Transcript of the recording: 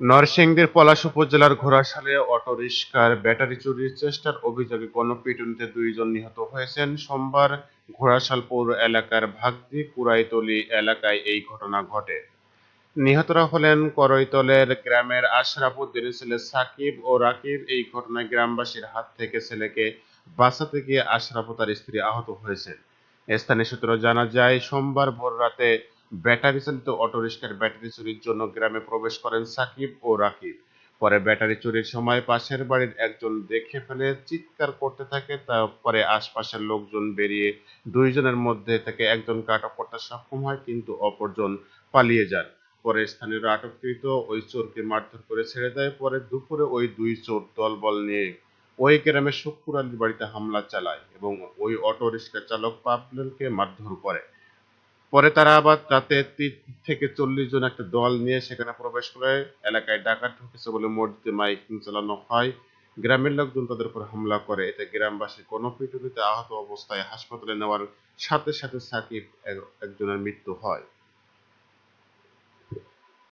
নরসিংদীর পলাশ উপজেলার ঘোড়াশালে অটোরিকশার ব্যাটারি চুরির চেষ্টার অভিযোগে গণপিটুনিতে দুইজন নিহত হয়েছেন। সোমবার ঘোড়াশাল পৌর এলাকার ভাগদি কুড়াইতলী এলাকায় এই ঘটনা ঘটে। নিহতরা হলেন করৈতলের গ্রামের আশরাফ উদ্দিনের ছেলে সাকিব ও রাকিব। এই ঘটনায় গ্রামবাসীর হাত থেকে ছেলেকে বাঁচাতে গিয়ে আশরাফ তার স্ত্রী আহত হয়েছেন স্থানীয় সূত্র জানা যায়, সোমবার ভোররাতে ব্যাটারি চালিত অটোরিকশার ব্যাটারি চুরির জন্য গ্রামে প্রবেশ করেন সাকিব ও রাকিব। পরে ব্যাটারি চুরির সময় পাশের বাড়ির একজন দেখে ফেলে, চিৎকার করতে থাকে, তারপরে আশপাশের লোকজন বেরিয়ে দুইজনের মধ্যে থেকে একজন আটক করতে সক্ষম হয়, কিন্তু অপরজন পালিয়ে যান। পরে স্থানীয়রা আটককৃত ওই চোরকে মারধর করে ছেড়ে দেয়। পরে দুপুরে ওই দুই চোর দলবল নিয়ে ওই গ্রামে শুক্কুর আলীর বাড়িতে হামলা চালায় এবং ওই অটো রিক্সা চালক পাবলেনকে মারধর করে। পরে তারা আবার রাতে তিরিশ থেকে চল্লিশ জন একটা দল নিয়ে সেখানে প্রবেশ করে এলাকায় ডাকাত ঢুকেছে বলে মসজিদে মাইক চালানো হয়। গ্রামের লোকজন তাদের উপর হামলা করে। এতে গ্রামবাসী কোনো পিটুনিতে আহত অবস্থায় হাসপাতালে নেওয়ার সাথে সাথে সাকিব এক- একজনের মৃত্যু হয়।